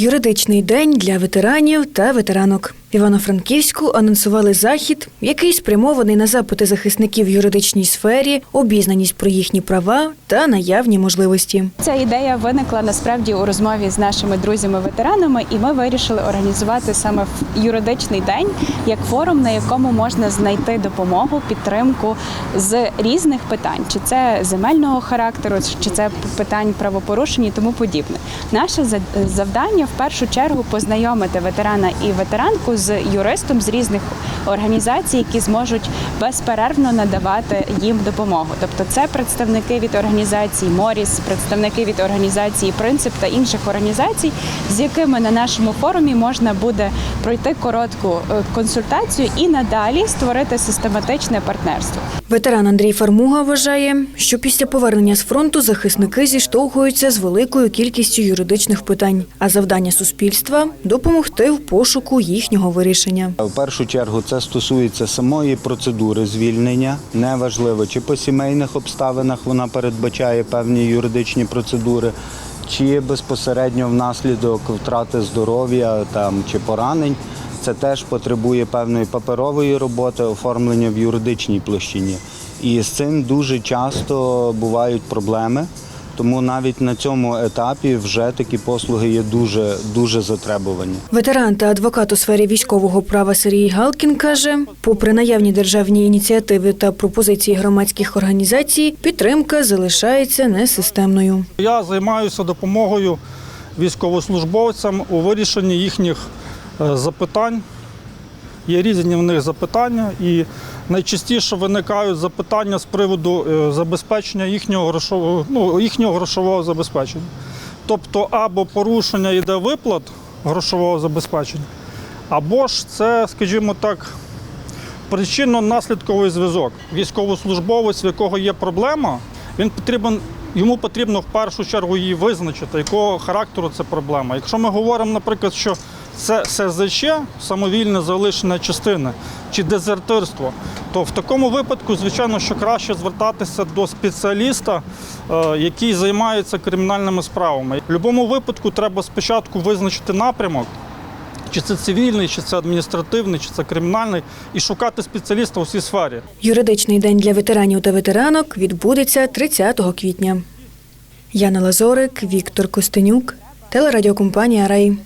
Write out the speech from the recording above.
Юридичний день для ветеранів та ветеранок. Івано-Франківську анонсували захід, який спрямований на запити захисників в юридичній сфері, обізнаність про їхні права та наявні можливості. Ця ідея виникла насправді у розмові з нашими друзями-ветеранами, і ми вирішили організувати саме в юридичний день як форум, на якому можна знайти допомогу, підтримку з різних питань, чи це земельного характеру, чи це питань правопорушень і тому подібне. Наше за- завдання в першу чергу познайомити ветерана і ветеранку з юристом з різних організацій, які зможуть безперервно надавати їм допомогу. Тобто, це представники від організації Моріс, представники від організації Принцип та інших організацій, з якими на нашому форумі можна буде пройти коротку е, консультацію і надалі створити систематичне партнерство. Ветеран Андрій Фармуга вважає, що після повернення з фронту захисники зіштовхуються з великою кількістю юридичних питань, а завдання суспільства допомогти в пошуку їхнього вирішення. В першу чергу це стосується самої процедури звільнення. Неважливо, чи по сімейних обставинах вона передбачає певні юридичні процедури, чи безпосередньо внаслідок втрати здоров'я там, чи поранень. Це теж потребує певної паперової роботи, оформлення в юридичній площині. І з цим дуже часто бувають проблеми. Тому навіть на цьому етапі вже такі послуги є дуже дуже затребувані. Ветеран та адвокат у сфері військового права Сергій Галкін каже, попри наявні державні ініціативи та пропозиції громадських організацій, підтримка залишається несистемною. Я займаюся допомогою військовослужбовцям у вирішенні їхніх запитань. Є різні в них запитання, і найчастіше виникають запитання з приводу е, забезпечення їхнього грошового, ну, їхнього грошового забезпечення. Тобто або порушення йде виплат грошового забезпечення, або ж це, скажімо так, причинно-наслідковий зв'язок. Військовослужбовець, в якого є проблема, він потрібен, йому потрібно в першу чергу її визначити, якого характеру це проблема. Якщо ми говоримо, наприклад, що це СЗЧ, самовільне залишення частини чи дезертирство, то в такому випадку, звичайно, що краще звертатися до спеціаліста, е, який займається кримінальними справами. В будь-якому випадку треба спочатку визначити напрямок. Чи це цивільний, чи це адміністративний, чи це кримінальний, і шукати спеціаліста у цій сфері. Юридичний день для ветеранів та ветеранок відбудеться 30 квітня. Яна Лазорик, Віктор Костенюк, телерадіокомпанія Рай.